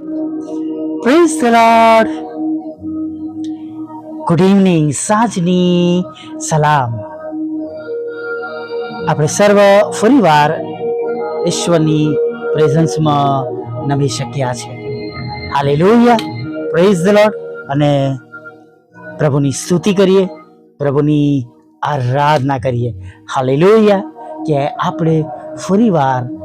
Praise the Lord good evening સાંજની સલામ આપણે સર્વ ફરીવાર ઈશ્વરની પ્રેઝન્સમાં નમી શક્યા છે. હાલેલુયા પ્રેઝ ધ લોર્ડ અને પ્રભુની સ્તુતિ કરીએ, પ્રભુની આરાધના કરીએ. હાલેલુયા કે આપણે ફરીવાર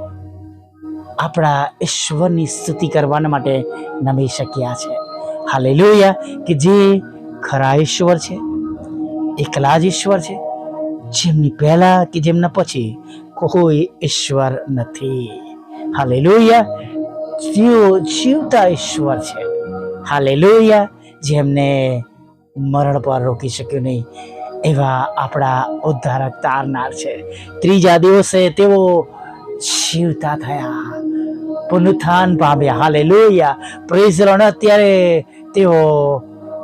આપણા ઈશ્વરની સ્તુતિ કરવાના માટે નમી શક્યા છે. હાલેલુયા. કે જે ખરા ઈશ્વર છે, એકલા જ ઈશ્વર છે, જેમની પહેલા કે જેમના પછી કોઈ ઈશ્વર નથી. હાલે લોહિયા તેઓ જીવતા ઈશ્વર છે. હાલે લોહિયા જેમને મરણ પર રોકી શક્યું નહીં, એવા આપણા ઉદ્ધારક તારનાર છે. ત્રીજા દિવસે તેઓ જીવતા થયા. પુનરુત્થાન પામ્યા. હાલે લોહિયા રણ અત્યારે તેઓ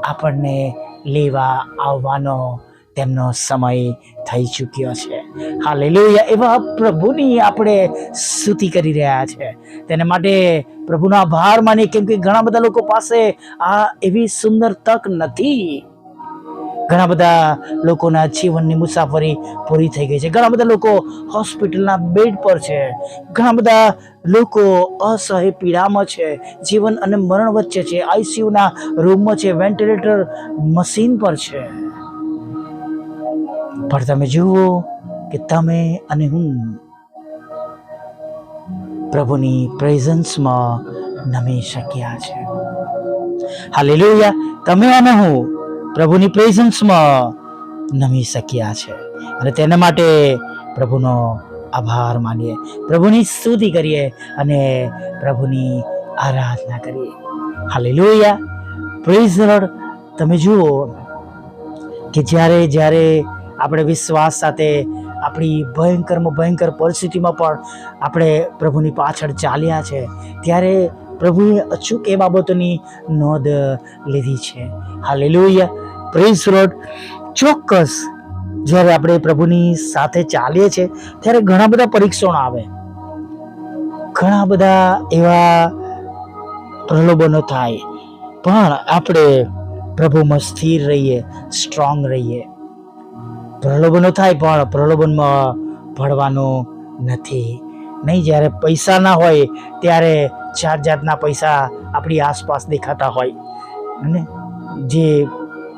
આપણને લેવા આવવાનો તેમનો સમય થઈ ચૂક્યો છે. હાલેલુયા. એવા પ્રભુની આપણે સ્તુતિ કરી રહ્યા છે. તેને માટે પ્રભુનો આભાર માની કેમ કે ઘણા બધા લોકો પાસે આ એવી સુંદર તક નથી. ઘણા બધા લોકોના જીવનની મુસાફરી પૂરી થઈ ગઈ છે. ઘણા બધા લોકો હોસ્પિટલના બેડ પર છે. ઘણા બધા લોકો અસહ્ય પીડામાં છે. જીવન અને મરણ વચ્ચે છે. આઈસીયુના રૂમમાં છે. વેન્ટિલેટર મશીન પર છે. પણ તમે જુઓ કે તમે અને હું પ્રભુની પ્રેઝન્સમાં નમી શક્યા છે. હાલેલુયા. તમે અને હું પ્રભુની પ્રેઝન્સમાં નમી શક્યા છે. અને તેના માટે પ્રભુનો આભાર માનીએ. પ્રભુની સ્તુતિ કરીએ અને પ્રભુની આરાધના કરીએ. હાલેલુયા. પ્રેઝ લોર્ડ તમે જુઓ કે જ્યારે જ્યારે આપણે વિશ્વાસ સાથે આપણી ભયંકરમાં ભયંકર પરિસ્થિતિમાં પણ આપણે પ્રભુની પાછળ ચાલ્યા છે, ત્યારે પ્રભુએ અચૂક એ બાબતોની નોંધ લીધી છે. હાલેલુયા. પ્રેઝ રોડ ચોક્કસ જ્યારે આપણે પ્રભુની સાથે ચાલીએ છીએ, ત્યારે ઘણા બધા પરીક્ષણો આવે. ઘણા બધા એવા પ્રલોભનો થાય. પણ આપણે પ્રભુમાં સ્થિર રહીએ સ્ટ્રોંગ રહીએ. પ્રલોભનો થાય પણ પ્રલોભનમાં ભળવાનું નથી. નહીં, જ્યારે પૈસા ના હોય, ત્યારે જાત જાતના પૈસા આપણી આસપાસ દેખાતા હોય. અને જે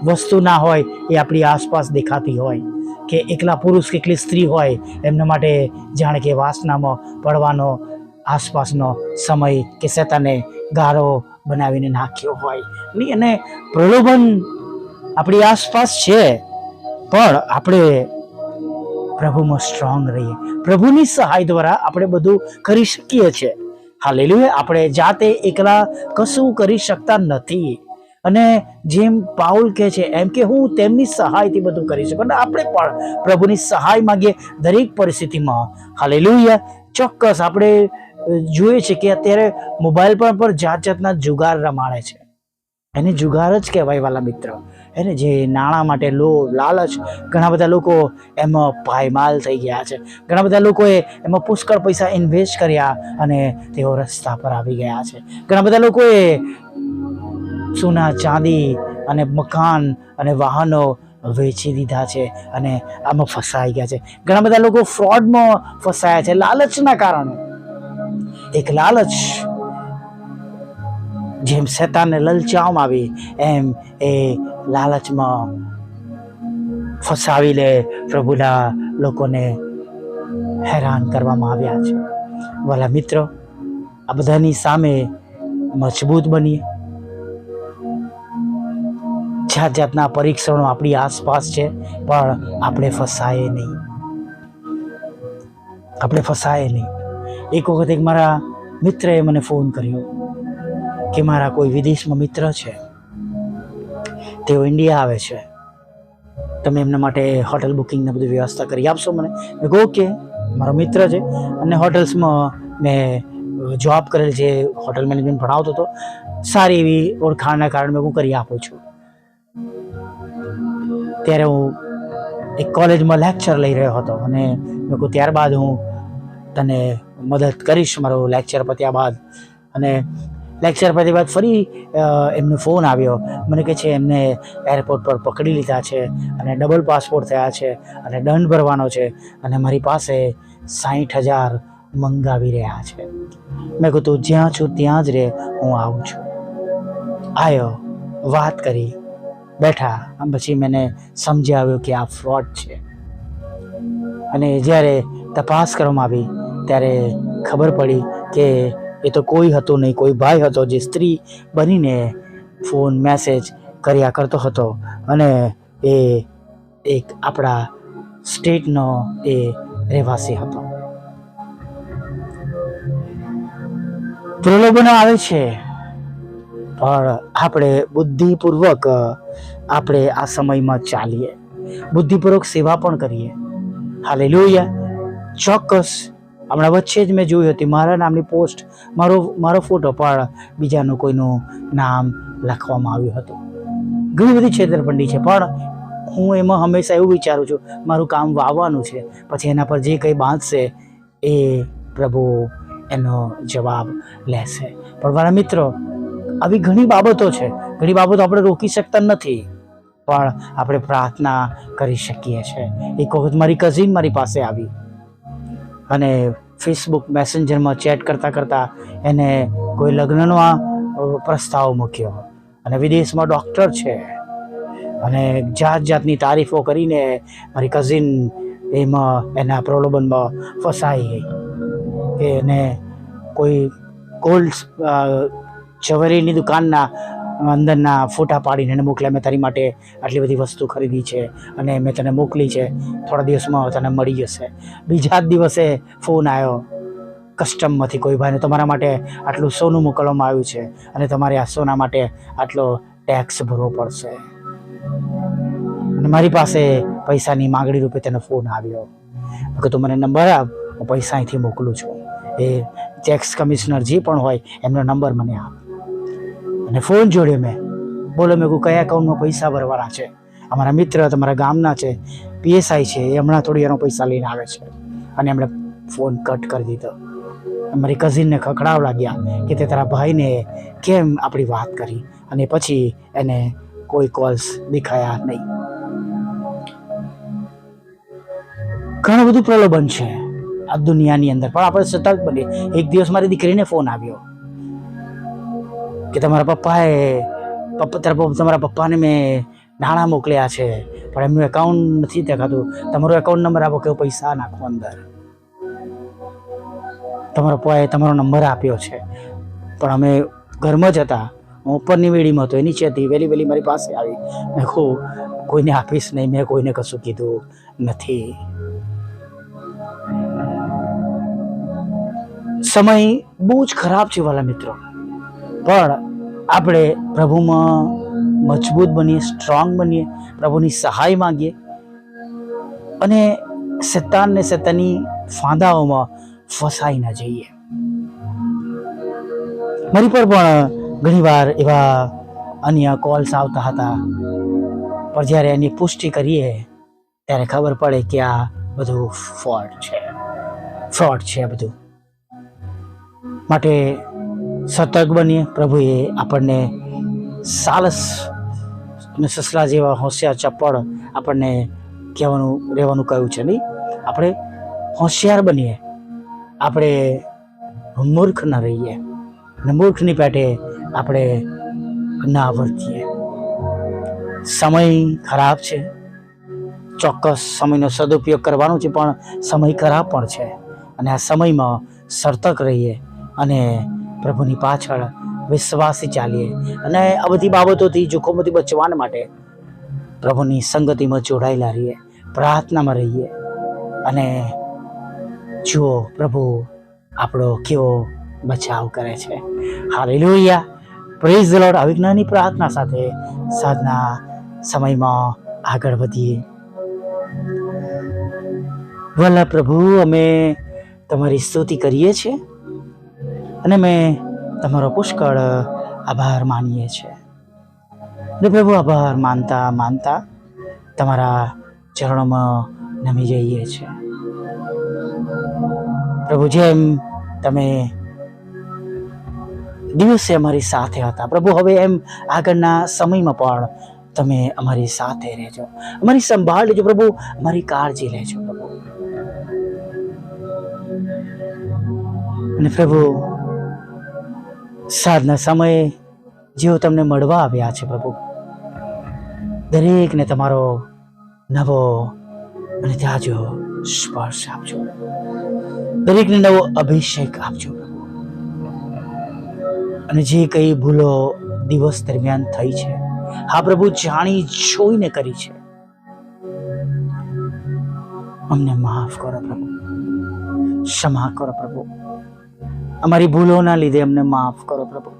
વસ્તુ ના હોય એ આપણી આસપાસ દેખાતી હોય. કે એકલા પુરુષ કે એકલી સ્ત્રી હોય, એમના માટે જાણે કે વાસનામાં પડવાનો આસપાસનો સમય કે શેતાને ગારો બનાવીને નાખ્યો હોય. નહીં અને પ્રલોભન આપણી આસપાસ છે, પણ આપણે પ્રભુમાં સ્ટ્રોંગ રહીએ. પ્રભુની સહાય દ્વારા આપણે બધું કરી શકીએ છીએ. હાલેલુયા, આપણે જાતે એકલા કશું કરી શકતા નથી. અને જેમ પાઉલ કહે છે, એમ કે હું તેમની સહાયથી બધું કરી શકું અને આપણે પણ પ્રભુની સહાય માગીએ દરેક પરિસ્થિતિમાં. હાલેલુયા. ચોક્કસ આપણે જોઈએ છે કે અત્યારે મોબાઈલ પર પણ જાત જાતના જુગાર રમાડે છે. એને જુગાર જ કહેવાય વાલા મિત્ર. એને જે નાણાં માટે લો, લાલચ, ઘણા બધા લોકો એમાં પાયમાલ થઈ ગયા છે. ઘણા બધા લોકોએ એમાં પુષ્કળ પૈસા ઇન્વેસ્ટ કર્યા અને તેઓ રસ્તા પર આવી ગયા છે. ઘણા બધા લોકોએ સોના ચાંદી અને મકાન અને વાહનો વેચી દીધા છે અને આમાં ફસાઈ ગયા છે. ઘણા બધા લોકો ફ્રોડમાં ફસાયા છે, લાલચના કારણે. એક લાલચ જેમ શેતાનને લલચાવવામાં આવી, એમ એ લાલચમાં ફસાવી લે પ્રભુના લોકોને હેરાન કરવામાં આવ્યા છે. વાલા મિત્રો, આ બધાની સામે મજબૂત બનીએ. જાત જાતના પરીક્ષણો આપણી આસપાસ છે, પણ આપણે ફસાય નહીં. આપણે ફસાય નહીં. એક વખત એક મારા મિત્રએ મને ફોન કર્યો કે મારા કોઈ વિદેશમાં મિત્ર છે. તેઓ ઇન્ડિયા આવે છે. તમે એમના માટે હોટલ બુકિંગને બધી વ્યવસ્થા કરી આપશો મને? મેં કહું, ઓકે, મારો મિત્ર છે. અને હોટલ્સમાં મેં જોબ કરેલ છે હોટલ મેનેજમેન્ટ ભણાવતો હતો, સારી એવી ઓળખાણના કારણે મેં હું કરી આપું છું. ત્યારે હું એક કોલેજમાં લેક્ચર લઈ રહ્યો હતો અને મેં કહું ત્યારબાદ હું તને મદદ કરીશ મારું લેક્ચર પત્યા બાદ. અને લેક્ચર પછી બાદ ફરી એમનો ફોન આવ્યો. મને કહે છે, એમને એરપોર્ટ પર પકડી લીધા છે અને ડબલ પાસપોર્ટ થયા છે અને દંડ ભરવાનો છે અને મારી પાસે સાહીઠ હજાર મંગાવી રહ્યા છે. મેં કહ્યું તું જ્યાં છું ત્યાં જ રહે હું આવું છું. આવ્યો વાત કરી. બેઠા. પછી મને સમજાવ્યું કે આ ફ્રોડ છે. અને જ્યારે તપાસ કરવામાં આવી, ત્યારે ખબર પડી કે એ તો કોઈ હતો નહીં, કોઈ ભાઈ હતો જે સ્ત્રી બનીને ફોન મેસેજ કર્યા કરતો હતો. અને એ એક આપણા સ્ટેટનો એ રહેવાસી હતો. પ્રલોભનો આવે છે. પણ આપણે બુદ્ધિપૂર્વક આપણે આ સમયમાં ચાલીએ. બુદ્ધિપૂર્વક સેવા પણ કરીએ. હાલે લોહિયા ચોક્કસ. હમણાં વચ્ચે જ મેં જોયું હતી, મારા નામની પોસ્ટ, મારો મારો ફોટો પણ બીજાનું કોઈનું નામ લખવામાં આવ્યું હતું. ઘણી બધી છેતરપિંડી છે, પણ હું એમાં હંમેશા એવું વિચારું છું, મારું કામ વાવવાનું છે, પછી એના પર જે કંઈ બાંધશે, એ પ્રભુ એનો જવાબ લેશે. પણ મારા મિત્રો આવી ઘણી બાબતો છે. ઘણી બાબતો આપણે રોકી શકતા નથી. પણ આપણે પ્રાર્થના કરી શકીએ છીએ. એક વખત મારી કઝિન મારી પાસે આવી અને ફેસબુક મેસેન્જરમાં ચેટ કરતાં કરતાં એને કોઈ લગ્નનો પ્રસ્તાવ મૂક્યો. અને વિદેશમાં ડૉક્ટર છે. અને જાત જાતની તારીફો કરીને મારી કઝિન એમાં, એના પ્રલોભનમાં ફસાઈ ગઈ. કે એને કોઈ ગોલ્ડ જવેરીની દુકાનના અંદરના ફોટા પાડીને એને મોકલ્યા મેં તારી માટે આટલી બધી વસ્તુ ખરીદી છે અને મેં તને મોકલી છે. થોડા દિવસમાં તને મળી જશે. બીજા જ દિવસે ફોન આવ્યો. કસ્ટમમાંથી કોઈ ભાઈને તમારા માટે આટલું સોનું મોકલવામાં આવ્યું છે અને તમારે આ સોના માટે આટલો ટેક્સ ભરવો પડશે. અને મારી પાસે પૈસાની માગણી રૂપે તેનો ફોન આવ્યો. કે તું મને નંબર આપ, હું પૈસા અહીંથી મોકલું છું. એ ટેક્સ કમિશનર જે પણ હોય, એમનો નંબર મને આપ. અને ફોન જોડ્યો મેં. બોલો, મેં કયા એકાઉન્ટમાં પૈસા ભરવાના છે? અમારા મિત્ર, તમારા ગામના છે, પીએસઆઈ છે, એ હમણાં થોડી એનો પૈસા લઈને આવે છે. અને એમણે ફોન કટ કરી દીધો. મારી કઝિનને ખખડાવ લાગ્યા કે તે તારા ભાઈને કેમ આપણી વાત કરી? અને પછી એને કોઈ કોલ્સ દેખાયા નહીં. ઘણું બધું પ્રલોભન છે આ દુનિયાની અંદર. પણ આપણે સતર્ક બનીએ એક દિવસ મારી દીકરીને ફોન આવ્યો. કે તમારા પપ્પાએ પપ્પા, તારા તમારા પપ્પાને મેં નાણાં મોકલ્યા છે, પણ એમનું એકાઉન્ટ નથી દેખાતું. તમારો એકાઉન્ટ નંબર આપો કે પૈસા નાખો અંદર. તમારા પપ્પાએ તમારો નંબર આપ્યો છે. પણ અમે ઘરમાં જ હતા. હું ઉપરની વેડીમાં હતો એની ચેતી વહેલી વહેલી મારી પાસે આવી. મેં કહું, કોઈને આપીશ નહીં, મેં કોઈને કશું કીધું નથી. સમય બહુ જ ખરાબ છે વાલા મિત્રો. પણ આપણે પ્રભુમાં મજબૂત બનીએ સ્ટ્રોંગ બનીએ, પ્રભુની સહાય માગીએ. અને શેતાન ને શેતાની ફાંદાઓમાં ફસાઈ ના જઈએ. મારી પર પણ ઘણીવાર એવા અન્ય કોલ્સ આવતા હતા. પણ જ્યારે એની પુષ્ટિ કરીએ, ત્યારે ખબર પડે કે આ બધું ફ્રોડ છે. ફ્રોડ છે આ બધું. માટે સતર્ક બનીએ. પ્રભુએ આપણને સાલસ અને સસલા જેવા હોશિયાર ચપ્પળ આપણને કહેવાનું, રહેવાનું કહ્યું છે નહીં? આપણે હોશિયાર બનીએ. આપણે મૂર્ખ ન રહીએ. અને મૂર્ખની પેટે આપણે ના વર્તીએ. સમય ખરાબ છે. ચોક્કસ સમયનો સદુપયોગ કરવાનો છે, પણ સમય ખરાબ પણ છે. અને આ સમયમાં સર્તક રહીએ અને પ્રભુની પાછળ વિશ્વાસી ચાલીએ. અને આ બધી બાબતોથી જોખમોથી બચવાના માટે પ્રભુની સંગતિમાં જોડાયેલા રહીએ, પ્રાર્થનામાં રહીએ. અને જુઓ પ્રભુ આપણો કેવો બચાવ કરે છે. હાલેલુયા. પ્રેઝ ધ લોર્ડ આવી પ્રાર્થના સાથે સાધના સમયમાં આગળ વધીએ. વલ્લા પ્રભુ, અમે તમારી સ્તુતિ કરીએ છીએ. અને મેં તમારો પુષ્કળ આભાર માનીએ છીએ. અને પ્રભુ, આભાર માનતા માનતા તમારા ચરણોમાં નમી જઈએ છીએ. પ્રભુ, જેમ તમે દિવસે અમારી સાથે હતા, પ્રભુ, હવે એમ આગળના સમયમાં પણ તમે અમારી સાથે રહેજો. અમારી સંભાળ લેજો, પ્રભુ, અમારી કાળજી લેજો, પ્રભુ. અને પ્રભુ સાંજના સમયે જેઓ તમને મળવા આવ્યા છે પ્રભુ, દરેકને તમારો નવો અને તાજો સ્પર્શ આપજો. દરેકને નવો અભિષેક આપજો અને જે કઈ ભૂલો દિવસ દરમિયાન થઈ છે, હા પ્રભુ, જાણી જોઈને કરી છે. અમને માફ કરો પ્રભુ. ક્ષમા કરો પ્રભુ. અમારી ભૂલોના લીધે અમને માફ કરો પ્રભુ.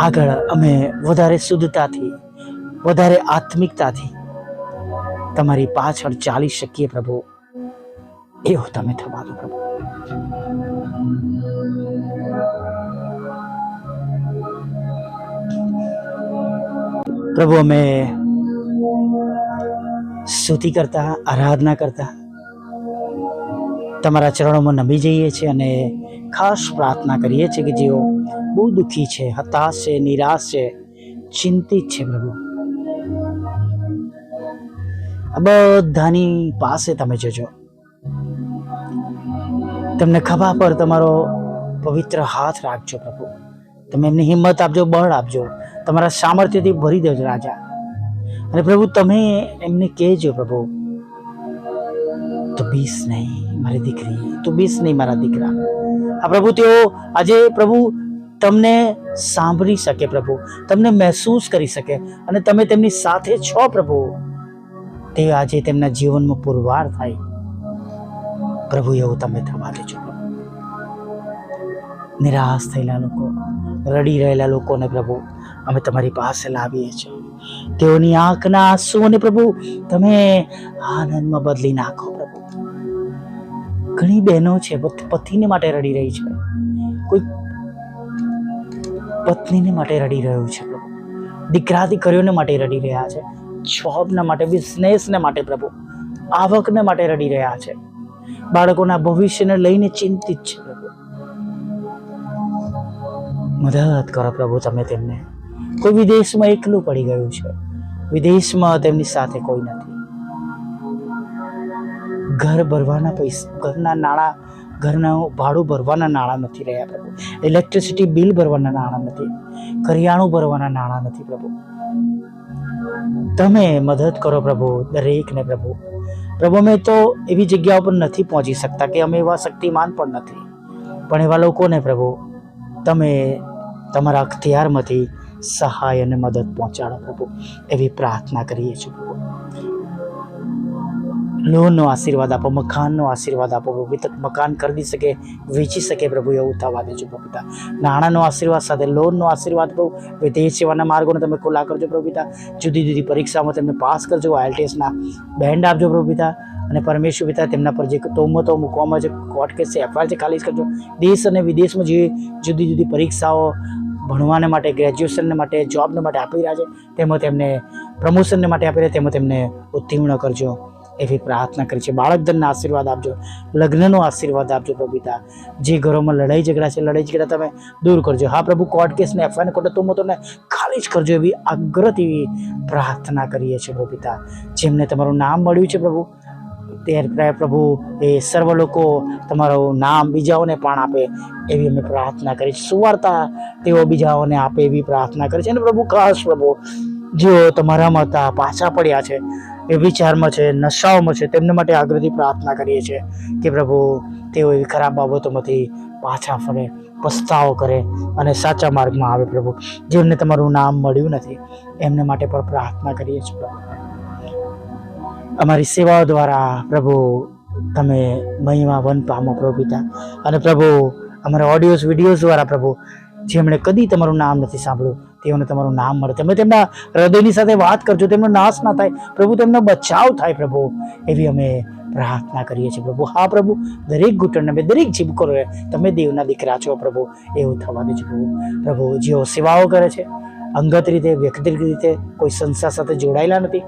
આગળ અમે વધારે શુદ્ધતાથી, વધારે આત્મિકતાથી તમારી પાછળ ચાલી શકીએ પ્રભુ. એવો તમે થવા દો પ્રભુ. પ્રભુ, અમે સ્તુતિ કરતા, આરાધના કરતા તમારા ચરણોમાં નમી જઈએ છીએ અને ખાસ પ્રાર્થના કરીએ છીએ કે જેઓ બહુ દુઃખી છે, હતાશ છે, નિરાશ છે, ચિંતિત છે પ્રભુ. આ બધાની પાસે તમે જજો. તમને ખભા પર તમારો પવિત્ર હાથ રાખજો પ્રભુ. તમે એમને હિંમત આપજો, બળ આપજો. તમારા સામર્થ્યથી ભરી દેજો રાજા. અને પ્રભુ, તમે એમને કહેજો પ્રભુ. તો બીસ નહીં. મારી દીકરી, તું બીસ નહીં મારા દીકરા. આ પ્રભુ, તેઓ આજે પ્રભુ તમને સાંભળી શકે પ્રભુ, તમને મહેસૂસ કરી શકે અને તમે તેમની સાથે છો પ્રભુ. તે આજે તેમના જીવનમાં પુરવાર થાય. પ્રભુ, એવું તમે થવા દેજો. નિરાશ થયેલા લોકો, રડી રહેલા લોકોને પ્રભુ, અમે તમારી પાસે લાવીએ છીએ. તેઓની આંખના આંસુઓને પ્રભુ, તમે આનંદમાં બદલી નાખો પ્રભુ. ઘણી બહેનો છે પતિને માટે રડી રહી છે. કોઈ પત્નીને માટે રડી રહ્યું છે. પ્રભુ દીકરા દીકરીઓને માટે રડી રહ્યા છે. જોબના માટે બિઝનેસને માટે પ્રભુ. આવકને માટે રડી રહ્યા છે. બાળકોના ભવિષ્યને લઈને ચિંતિત છે મદદ કરો પ્રભુ તમે તેમને. કોઈ વિદેશમાં એકલું પડી ગયું છે. વિદેશમાં તેમની સાથે કોઈ નથી. ઘર ભરવાના પૈસા, ઘરના નાણાં, ઘરના ભાડું ભરવાના નાણાં નથી રહ્યા પ્રભુ. ઇલેક્ટ્રિસિટી બિલ ભરવાના નાણાં નથી. કરિયાણું ભરવાના નાણાં નથી પ્રભુ. તમે મદદ કરો પ્રભુ, દરેકને પ્રભુ. પ્રભુ, અમે તો એવી જગ્યા ઉપર નથી પહોંચી શકતા કે અમે એવા શક્તિમાન પણ નથી. પણ એવા લોકોને પ્રભુ, તમે તમારા અખતિયારમાંથી સહાય અને મદદ પહોંચાડો પ્રભુ. એવી પ્રાર્થના કરીએ છીએ પ્રભુ. લોનનો આશીર્વાદ આપો મકાનનો આશીર્વાદ આપો પ્રભુ પિતા મકાન ખરીદી શકે, વેચી શકે પ્રભુ એવું થવા દેજો પ્રભુ નાણાંનો આશીર્વાદ સાથે, લોનનો આશીર્વાદ પ્રભુ વિદેશ સેવાના માર્ગોને તમે ખુલ્લા કરજો પ્રભુ જુદી જુદી પરીક્ષામાં તેમને પાસ કરજો, આઈએલટીએસના બેન્ડ આપજો પ્રભુ અને પરમેશ્વર પિતા તેમના પર જે તોમતો મૂકવામાં જે કોર્ટ કેસ છે એફઆઈઆર છે ખાલી કરજો. દેશ અને વિદેશમાં જે જુદી જુદી પરીક્ષાઓ ભણવાને માટે ગ્રેજ્યુએશનને માટે જોબને માટે આપી રહ્યા છે, તેમાં તેમને પ્રમોશનને માટે આપી રહ્યા તેમાં તેમને ઉત્તીર્ણ કરજો. એવી પ્રાર્થના કરી છે. બાળકધનના આશીર્વાદ આપજો. લગ્નનો આશીર્વાદ આપજો પ્રભુ જે ઘરોમાં લડાઈ ઝઘડા છે, લડાઈ ઝઘડા તમે દૂર કરજો. હા પ્રભુ કોર્ટ કેસને એફઆઈઆર કોર્ટ તો તમે ખાલી જ કરજો એવી આગ્રહથી પ્રાર્થના કરીએ છીએ પ્રભુ જેમને તમારું નામ મળ્યું છે પ્રભુ ત્યારે પ્રભુ એ સર્વ લોકો તમારું નામ બીજાઓને પણ આપે એવી અમે પ્રાર્થના કરી સુવાર્તા તેઓ બીજાઓને આપે એવી પ્રાર્થના કરી છે અને પ્રભુ, ખાસ પ્રભુ, જેઓ તમારામાં હતા પાછા પડ્યા છે એ વિચારમાં છે, નશાઓમાં છે, તેમને માટે આગ્રહથી પ્રાર્થના કરીએ છીએ કે પ્રભુ, તેઓ એવી ખરાબ બાબતોમાંથી પાછા ફરે, પસ્તાવો કરે અને સાચા માર્ગમાં આવે પ્રભુ. જેમને તમારું નામ મળ્યું નથી, એમને માટે પણ પ્રાર્થના કરીએ છીએ અમારી સેવાઓ દ્વારા પ્રભુ, તમે મહિમા વન પામો પ્રભુ પિતા. અને પ્રભુ, અમારા ઓડિયોઝ વિડીયોઝ દ્વારા પ્રભુ, જેમણે કદી તમારું નામ નથી સાંભળ્યું તેઓને તમારું નામ મળે. તમે તેમના હૃદયની સાથે વાત કરજો, તેમનો નાશ ના થાય. પ્રભુ, તેમનો બચાવ થાય પ્રભુ. એવી અમે પ્રાર્થના કરીએ છીએ પ્રભુ. હા પ્રભુ, દરેક ઘૂંટણને અમે, દરેક જીભકો રહે તમે દેવના દીકરા છો પ્રભુ. એવું થવા દેજો પ્રભુ. પ્રભુ, જેઓ સેવાઓ કરે છે, અંગત રીતે, વ્યક્તિગત રીતે કોઈ સંસ્થા સાથે જોડાયેલા નથી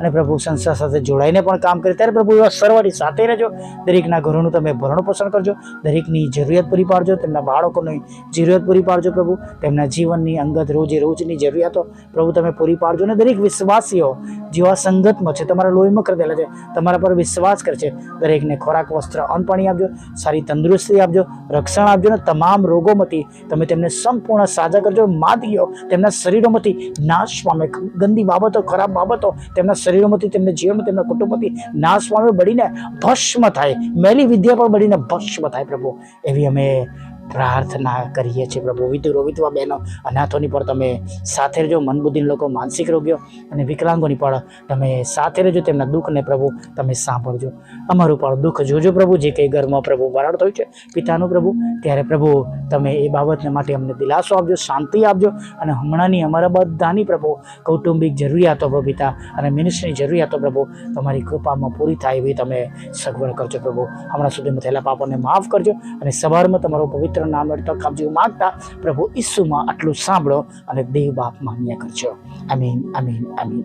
અને પ્રભુ સંસ્થા સાથે જોડાઈને પણ કામ કરે. ત્યારે પ્રભુ એવા સર્વની સાથે રહેજો. દરેકના ઘરોનું તમે ભરણ પોષણ કરજો. દરેકની જરૂરિયાત પૂરી પાડજો. તેમના બાળકોની જરૂરિયાત પૂરી પાડજો પ્રભુ. તેમના જીવનની અંગત રોજે રોજની જરૂરિયાતો પ્રભુ તમે પૂરી પાડજો. અને દરેક વિશ્વાસીઓ જેવા સંગતમાં છે, તમારા લોહીમાં કરેલા છે, તમારા પર વિશ્વાસ કરશે. દરેકને ખોરાક, વસ્ત્ર, અન્ન પાણી આપજો, સારી તંદુરસ્તી આપજો, રક્ષણ આપજો ને તમામ રોગોમાંથી તમે તેમને સંપૂર્ણ સાજા કરજો. માદગીઓ તેમના શરીરોમાંથી નાશ પામે. ગંદી બાબતો, ખરાબ બાબતો તેમના શરીરોમાંથી, તેમના જીવનમાં, તેમના કુટુંબમાંથી નાશ પામે, બળીને ભસ્મ થાય. મેલી વિદ્યા પણ બળીને ભસ્મ થાય પ્રભુ. એવી અમે પ્રાર્થના કરીએ છીએ પ્રભુ. વિધુ વિધવા બહેનો, અનાથોની પણ તમે સાથે રહેજો. મનબુદ્ધિ લોકો માનસિક રોગીઓ અને વિકલાંગોની પણ તમે સાથે રહેજો. તેમના દુઃખને પ્રભુ તમે સાંભળજો. અમારું પણ દુઃખ જોજો પ્રભુ. જે કંઈ ઘરમાં પ્રભુ વરાળ થયું છે, પિતાનું પ્રભુ, ત્યારે પ્રભુ તમે એ બાબતને માટે અમને દિલાસો આપજો, શાંતિ આપજો. અને હમણાંની અમારા બધાની પ્રભુ કૌટુંબિક જરૂરિયાતો પ્રભુ પિતા અને મિનિસ્ટ્રીની જરૂરિયાતો પ્રભુ તમારી કૃપામાં પૂરી થાય એવી તમે સગવડ કરજો પ્રભુ. હમણાં સુધીમાં થયેલા પાપોને માફ કરજો અને સવારમાં તમારો પવિત્ર નામ મળતો એવું માગતા, પ્રભુ ઈસુમાં આટલું સાંભળો અને દેવ બાપ માન્ય કરજો. અમીન અમીન અમીન